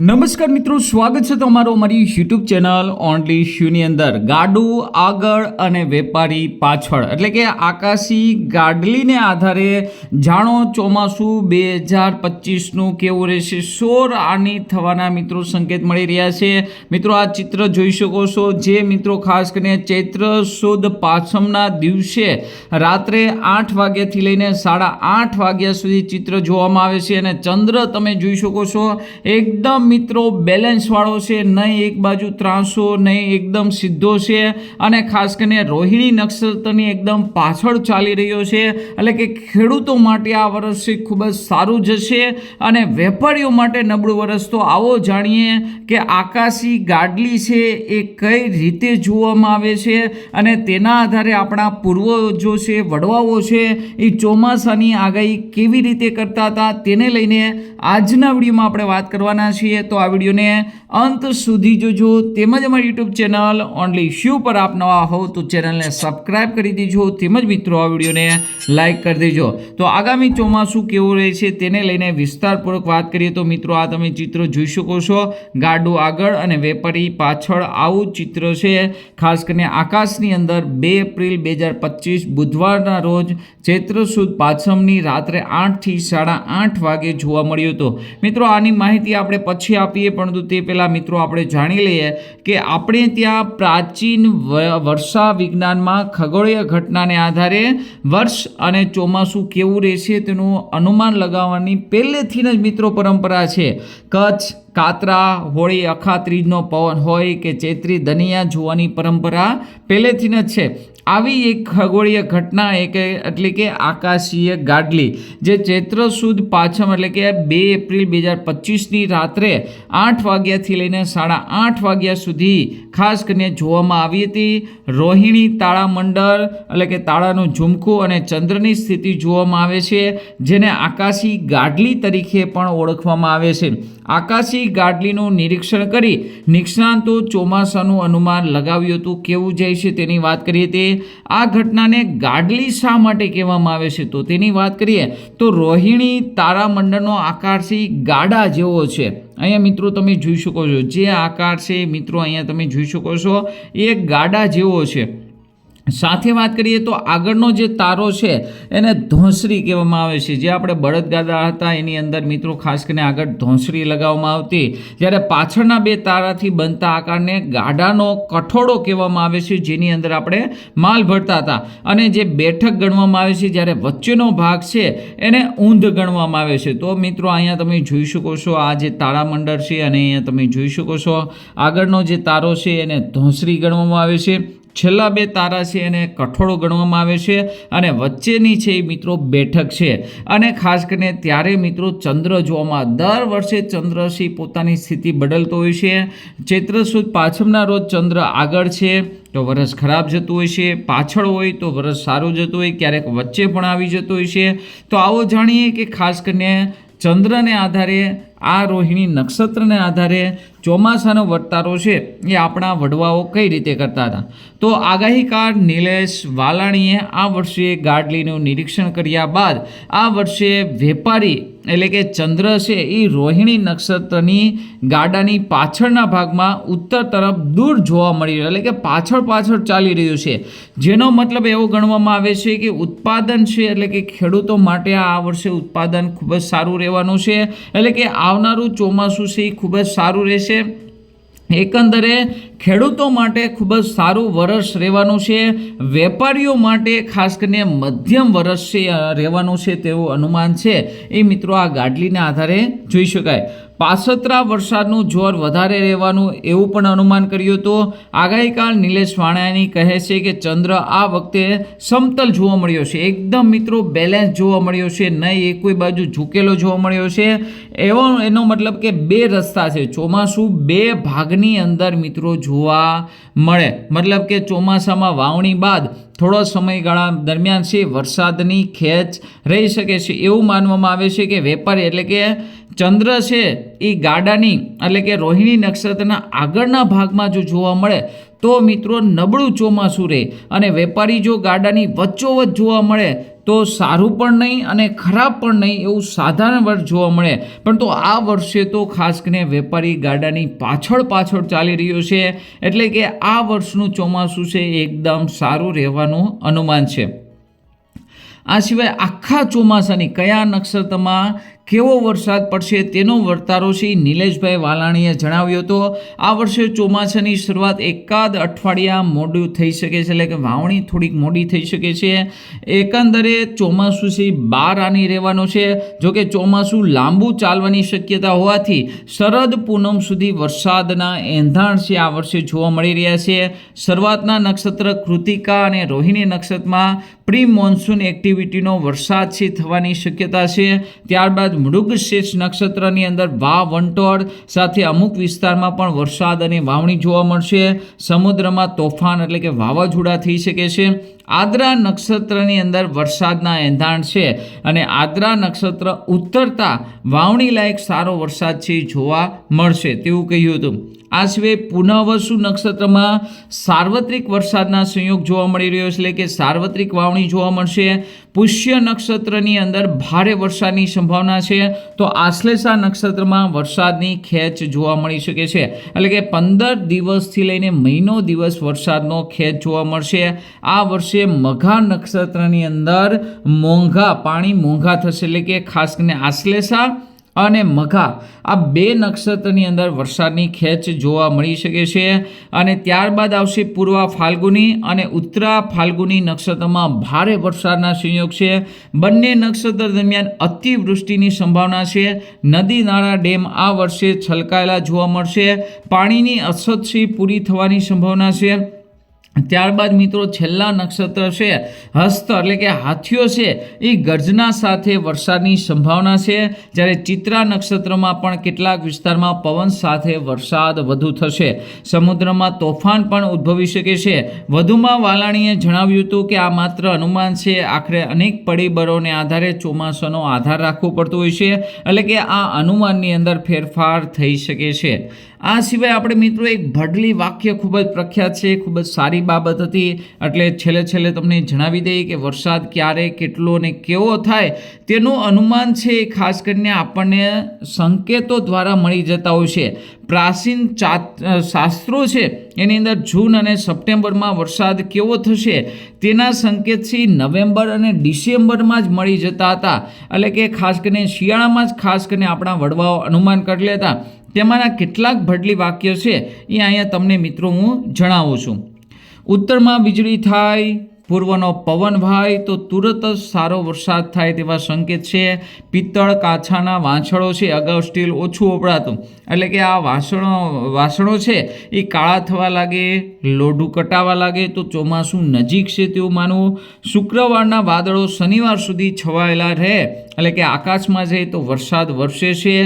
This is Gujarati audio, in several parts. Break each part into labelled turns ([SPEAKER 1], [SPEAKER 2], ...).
[SPEAKER 1] નમસ્કાર મિત્રો, સ્વાગત છે તમારો અમારી યુટ્યુબ ચેનલ ઓનલી શ્યુની અંદર. ગાડું, આગળ અને વેપારી પાછળ. એટલે કે આકાશી ગાડલીને આધારે જાણો ચોમાસું બે હજાર પચીસનું કેવું રહેશે? સોર આની થવાના મિત્રો સંકેત મળી રહ્યા છે. મિત્રો, આ ચિત્ર જોઈ શકો છો. જે મિત્રો ખાસ કરીને ચૈત્ર સુદ પાછમના દિવસે રાત્રે આઠ વાગ્યાથી લઈને સાડા આઠ વાગ્યા સુધી ચિત્ર જોવામાં આવે છે અને ચંદ્ર તમે જોઈ શકો છો. એકદમ મિત્રો બેલેન્સવાળો છે, નહીં એક બાજુ ત્રાંસો, નહીં એકદમ સીધો છે. અને ખાસ કરીને રોહિણી નક્ષત્રની એકદમ પાછળ ચાલી રહ્યો છે. એટલે કે ખેડૂતો માટે આ વર્ષ ખૂબ જ સારું જશે. અને વેપારીઓ માટે નબળું વર્ષ. તો આવો જાણીએ કે આકાશી ગાડલી છે એ કઈ રીતે જોવામાં આવે છે. અને તેના આધારે આપણા પૂર્વજો છે, વડવાઓ છે, એ ચોમાસાની આગાહી કેવી રીતે કરતા હતા, તેને લઈને આજના વિડીયોમાં આપણે વાત કરવાના છીએ. તો આ વિડીયોને અંત સુધી જોજો. તેમજ અમારી યુટ્યુબ ચેનલ ઓનલી શ્યુ પર આપ નવા હો તો ચેનલને સબસ્ક્રાઇબ કરી દેજો. તેમજ મિત્રો, આ વિડીયોને લાઇક કરી દેજો. તો આગામી ચોમાસું કેવું રહે છે તેને લઈને વિસ્તારપૂર્વક વાત કરીએ તો મિત્રો, આ તમે ચિત્ર જોઈ શકો છો. ગાડું આગળ અને વેપારી પાછળ આવું ચિત્ર છે. ખાસ કરીને આકાશની અંદર બે એપ્રિલ બે હજાર પચીસ બુધવારના રોજ ચૈત્ર સુદ પાછમની રાત્રે આઠથી સાડા આઠ વાગે જોવા મળ્યો હતો. મિત્રો, આની માહિતી આપણે પછી આપીએ, પરંતુ તે પહેલાં મિત્રો આપણે જાણી લઈએ કે આપણે ત્યાં પ્રાચીન વર્ષા વિજ્ઞાનમાં ખગોળીય ઘટનાને આધારે વર્ષ અને ચોમાસું કેવું રહેશે તેનું અનુમાન લગાવવાની પહેલેથી જ મિત્રો પરંપરા છે. કચ્છ, કાતરા, હોળી, અખાત્રીજનો પવન હોય કે ચૈત્રી, દનિયા જોવાની પરંપરા પહેલેથી જ છે. આવી એક ખગોળીય ઘટના એક એટલે કે આકાશીય ગાડલી, જે ચૈત્ર સુદ પાછમ એટલે કે બે એપ્રિલ બે હજાર પચીસની રાત્રે આઠ વાગ્યાથી લઈને સાડા આઠ વાગ્યા સુધી ખાસ કરીને જોવામાં આવી હતી. રોહિણી તાળામંડળ એટલે કે તાળાનું ઝુમખું અને ચંદ્રની સ્થિતિ જોવામાં આવે છે, જેને આકાશી ગાડલી તરીકે પણ ઓળખવામાં આવે છે. આકાશી ગાડલીનું નિરીક્ષણ કરી નિષ્ણાંતો ચોમાસાનું અનુમાન લગાવ્યું હતું. કેવું જાય છે તેની વાત કરીએ તે આ ઘટનાને ગાડલી શા માટે કહેવામાં આવે છે? તો તેની વાત કરીએ તો રોહિણી તારામંડળનો આકાર છે ગાડા જેવો છે. અહીંયા મિત્રો તમે જોઈ શકો છો. જે આકાર છે મિત્રો અહીંયા તમે જોઈ શકો છો. એ ગાડા જેવો છે. સાથે વાત કરીએ તો આગળનો જે તારો છે, એને ધોંસરી કહેવામાં આવે છે. જે આપણે બળદગાદા હતા, એની અંદર મિત્રો ખાસ કરીને આગળ ધોંસરી લગાવવામાં આવતી. જ્યારે પાછળના બે તારાથી બનતા આકારને ગાડાનો કઠોળો કહેવામાં આવે છે, જેની અંદર આપણે માલ ભરતા હતા. અને જે બેઠક ગણવામાં આવે છે, જ્યારે વચ્ચેનો ભાગ છે, એને ઊંધ ગણવામાં આવે છે. તો મિત્રો અહીંયા તમે જોઈ શકો છો, આ જે તારામંડળ છે, અને અહીંયા તમે જોઈ શકો છો, આગળનો જે તારો છે, એને ધોંસરી ગણવામાં આવે છે. છેલ્લા બે તારા છે એને કઠોળો ગણવામાં આવે છે અને વચ્ચેની છે એ મિત્રો બેઠક છે. અને ખાસ કરીને ત્યારે મિત્રો ચંદ્ર જોવામાં દર વર્ષે ચંદ્ર છે પોતાની સ્થિતિ બદલતો હોય છે. ચૈત્ર સુદ પાછમના રોજ ચંદ્ર આગળ છે તો વરસ ખરાબ જતું હોય છે. પાછળ હોય તો વરસ સારું જતું હોય, ક્યારેક વચ્ચે પણ આવી જતું હોય છે. તો આવો જાણીએ કે ખાસ કરીને ચંદ્રને આધારે આ રોહિણી નક્ષત્રને આધારે ચોમાસાનો વર્તારો છે એ આપણા વડવાઓ કઈ રીતે કરતા હતા? તો આગાહીકાર નિલેશ વાલાણીએ આ વર્ષે ગાડલીનું નિરીક્ષણ કર્યા બાદ આ વર્ષે વેપારી એટલે કે ચંદ્ર છે એ રોહિણી નક્ષત્રની ગાડાની પાછળના ભાગમાં ઉત્તર તરફ દૂર જોવા મળી રહ્યું, એટલે કે પાછળ પાછળ ચાલી રહ્યું છે. જેનો મતલબ એવો ગણવામાં આવે છે કે ઉત્પાદન છે, એટલે કે ખેડૂતો માટે આ વર્ષે ઉત્પાદન ખૂબ જ સારું રહેવાનું છે, એટલે કે આવનારું ચોમાસું છે એ ખૂબ જ સારું રહેશે. એકંદરે ખેડૂતો માટે ખૂબ જ સારું વરસ રહેવાનું છે. વેપારીઓ માટે ખાસ કરીને મધ્યમ વરસ છે રહેવાનું છે તેવું અનુમાન છે. એ મિત્રો આ ગાડલીના આધારે જોઈ શકાય. પાસત્રા વરસાદનું જોર વધારે રહેવાનું એવું પણ અનુમાન કર્યું હતું. આગાહીકાર નિલેશ વાણાની કહે છે કે ચંદ્ર આ વખતે સમતલ જોવા મળ્યો છે. એકદમ મિત્રો બેલેન્સ જોવા મળ્યો છે, નહીં એક કોઈ બાજુ ઝૂકેલો જોવા મળ્યો છે. એવો, એનો મતલબ કે બે રસ્તા છે. ચોમાસું બે ભાગની અંદર મિત્રો જોવા મળે. મતલબ કે ચોમાસામાં વાવણી બાદ થોડો સમયગાળા દરમિયાન છે, વરસાદની ખેંચ રહી શકે છે. એવું માનવામાં આવે છે કે વેપારી એટલે કે ચંદ્ર છે એ ગાડાની એટલે કે રોહિણી નક્ષત્રના આગળના ભાગમાં જો જોવા મળે તો મિત્રો નબળું ચોમાસું રહે અને વેપારી જો ગાડાની વચ્ચોવચ્ચ જોવા મળે તો સારું પણ નહીં અને ખરાબ પણ નહીં એવું સાધારણ વર્ષ જોવા મળે. પણ તો આ વર્ષે તો ખાસ કરીને વેપારી ગાડાની પાછળ પાછળ ચાલી રહ્યો છે. એટલે કે આ વર્ષનું ચોમાસું છે એકદમ સારું રહેવાનું અનુમાન છે. આ સિવાય આખા ચોમાસાની કયા નક્ષત્રમાં કેવો વરસાદ પડશે તેનો વર્તારો શ્રી નિલેશભાઈ વાલાણીએ જણાવ્યો હતો. આ વર્ષે ચોમાસાની શરૂઆત એકાદ અઠવાડિયા મોડું થઈ શકે છે, એટલે કે વાવણી થોડીક મોડી થઈ શકે છે. એકંદરે ચોમાસું શ્રી બાર આની રહેવાનો છે. જોકે ચોમાસું લાંબુ ચાલવાની શક્યતા હોવાથી શરદ પૂનમ સુધી વરસાદના એંધાણ છે, આ વર્ષે જોવા મળી રહ્યા છે. શરૂઆતના નક્ષત્ર કૃતિકા અને રોહિણી નક્ષત્રમાં પ્રી મોન્સૂન એક્ટિવિટીનો વરસાદ છે થવાની શક્યતા છે. ત્યારબાદ મૃગશીર્ષ નક્ષત્રની અંદર વા વંટોળ સાથે અમુક વિસ્તારમાં પણ વરસાદ અને વાવણી જોવા મળશે. સમુદ્રમાં તોફાન એટલે કે વાવાઝોડા થઈ શકે છે. આદ્રા નક્ષત્રની અંદર વરસાદના એંધાણ છે અને આદ્રા નક્ષત્ર ઉતરતા વાવણી લાયક સારો વરસાદ છે જોવા મળશે, તેવું કહ્યું હતું. આ સિવાય પુનઃવસુ નક્ષત્રમાં સાર્વત્રિક વરસાદના સંયોગ જોવા મળી રહ્યો છે. એટલે કે સાર્વત્રિક વાવણી જોવા મળશે. પુષ્ય નક્ષત્રની અંદર ભારે વરસાદની સંભાવના છે. તો આશ્લેષા નક્ષત્રમાં વરસાદની ખેંચ જોવા મળી શકે છે. એટલે કે પંદર દિવસથી લઈને મહિનો દિવસ વરસાદનો ખેંચ જોવા મળશે. આ વર્ષે મઘા નક્ષત્રની અંદર મોંઘા, પાણી મોંઘા થશે. એટલે કે ખાસ કરીને આશ્લેષા અને મઘા. આ બે નક્ષત્રની અંદર વરસાદની ખેંચ જોવા મળી શકે છે અને ત્યારબાદ આવશે પૂર્વા ફાલ્ગુની અને ઉત્તરા ફાલ્ગુની નક્ષત્રમાં ભારે વરસાદના સંયોગ છે. બંને નક્ષત્ર દરમિયાન અતિવૃષ્ટિની સંભાવના છે. નદી નાળા ડેમ આ વર્ષે છલકાયેલા જોવા મળશે. પાણીની અછત પૂરી થવાની સંભાવના છે. ત્યારબાદ મિત્રો છેલ્લા નક્ષત્ર છે, હસ્ત એટલે કે હાથીઓ છે, એ ગર્જના સાથે વરસાદની સંભાવના છે. જ્યારે ચિત્રા નક્ષત્રમાં પણ કેટલાક વિસ્તારમાં પવન સાથે વરસાદ વધુ થશે. સમુદ્રમાં તોફાન પણ ઉદ્ભવી શકે છે. વધુમાં વાલાણીએ જણાવ્યું હતું કે આ માત્ર અનુમાન છે, આખરે અનેક પરિબળોને આધારે ચોમાસાનો આધાર રાખવો પડતો હોય છે, એટલે કે આ અનુમાનની અંદર ફેરફાર થઈ શકે છે. આ સિવાય આપણે મિત્રો એક ભડલી વાક્ય ખૂબ જ પ્રખ્યાત છે, ખૂબ જ સારી બાબત હતી. એટલે છેલ્લે છેલ્લે તમને જણાવી દઈએ કે વરસાદ ક્યારે, કેટલો અને કેવો થાય તેનું અનુમાન છે. એ ખાસ કરીને આપણને સંકેતો દ્વારા મળી જતા હોય છે. પ્રાચીન શાસ્ત્રો છે. એની અંદર જૂન અને સપ્ટેમ્બરમાં વરસાદ કેવો થશે તેના સંકેતથી નવેમ્બર અને ડિસેમ્બરમાં જ મળી જતા હતા. એટલે કે ખાસ કરીને શિયાળામાં જ, ખાસ કરીને આપણા વડવાઓ અનુમાન કરી લેતા. તેમાંના કેટલાક ભડલી વાક્ય છે. એ અહીંયા તમને મિત્રો હું જણાવું છું. ઉત્તરમાં વીજળી થાય પૂર્વનો પવન ભાઈ તો તુરત જ સારો વરસાદ થાય તેવા સંકેત છે. પિત્તળ કાછાના વાંસળો છે, અગાઉ સ્ટીલ ઓછું વપરાતું. એટલે કે આ વાસણો વાસણો છે, એ કાળા થવા લાગે, લોઢું કટાવા લાગે તો ચોમાસું નજીક છે તેવું માનવું. શુક્રવારના વાદળો શનિવાર સુધી છવાયેલા રહે. એટલે કે આકાશમાં જઈએ તો વરસાદ વરસે છે.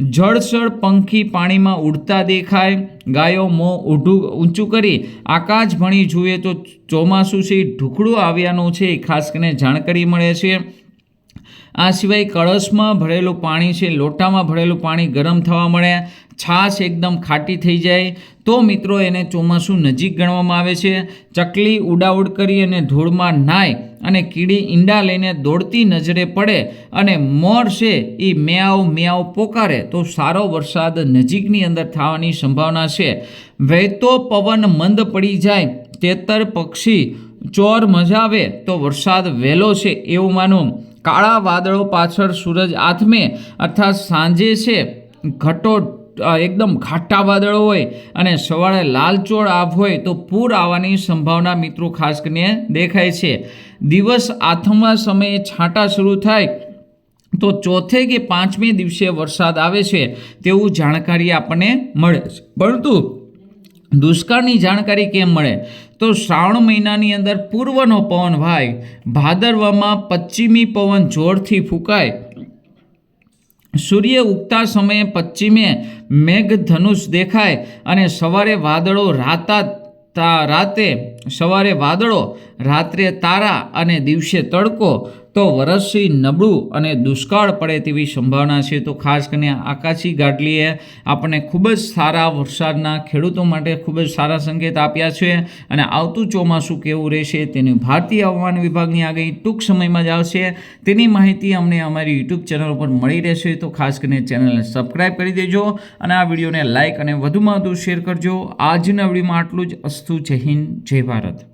[SPEAKER 1] જળસળ પંખી પાણીમાં ઉડતા દેખાય. ગાયો મોં ઊઢું ઊંચું કરી આકાશ ભણી જુએ તો ચોમાસું છે એ ઢુકડું આવ્યાનું છે એ ખાસ કરીને જાણકારી મળે છે. આ સિવાય કળશમાં ભરેલું પાણી છે, લોટામાં ભરેલું પાણી ગરમ થવા મળે. છાશ એકદમ ખાટી થઈ જાય તો મિત્રો એને ચોમાસું નજીક ગણવામાં આવે છે. ચકલી ઉડાઉડ કરી અને ધૂળમાં નાય અને કીડી ઈંડા લઈને દોડતી નજરે પડે અને મોર છે એ મેયાવ મેયાવ પોકારે તો સારો વરસાદ નજીકની અંદર થવાની સંભાવના છે. વહેતો પવન મંદ પડી જાય, તેતર પક્ષી ચોર મજાવે તો વરસાદ વહેલો છે એવું માનો. કાળા વાદળો પાછળ સૂરજ આથમે, અર્થાત સાંજે છે ઘટો એકદમ ઘાટા વાદળો હોય અને સવારે લાલચોળ આભ હોય તો પૂર આવવાની સંભાવના મિત્રો ખાસ કરીને દેખાય છે. દિવસ આથમવા સમયે છાંટા શરૂ થાય તો ચોથે કે પાંચમે દિવસે વરસાદ આવે છે તેવું જાણકારી આપણને મળે છે. પરંતુ દુષ્કાળની જાણકારી કેમ મળે? તો શ્રાવણ મહિનાની અંદર પૂર્વનો પવન વાય, ભાદરવામાં પશ્ચિમી પવન જોરથી ફૂંકાય સૂર્ય ઉગતા સમયે પશ્ચિમે મેઘધનુષ દેખાય અને સવારે વાદળો રાતા રાતે સવારે વાદળો, રાત્રે તારા અને દિવસે તડકો તો વરસથી નબળું અને દુષ્કાળ પડે તેવી સંભાવના છે. તો ખાસ કરીને આકાશી ગાડલીએ આપણને ખૂબ જ સારા વરસાદના ખેડૂતો માટે ખૂબ જ સારા સંકેત આપ્યા છે અને આવતું ચોમાસું કેવું રહેશે તેની ભારતીય હવામાન વિભાગની આગાહી ટૂંક સમયમાં જ આવશે. તેની માહિતી અમને અમારી યુટ્યુબ ચેનલ ઉપર મળી રહેશે. તો ખાસ કરીને ચેનલને સબસ્ક્રાઈબ કરી દેજો અને આ વિડીયોને લાઇક અને વધુમાં વધુ શેર કરજો. આજના વિડીયોમાં આટલું જ. અસ્તુ જય હિન્દ, જય ભારત.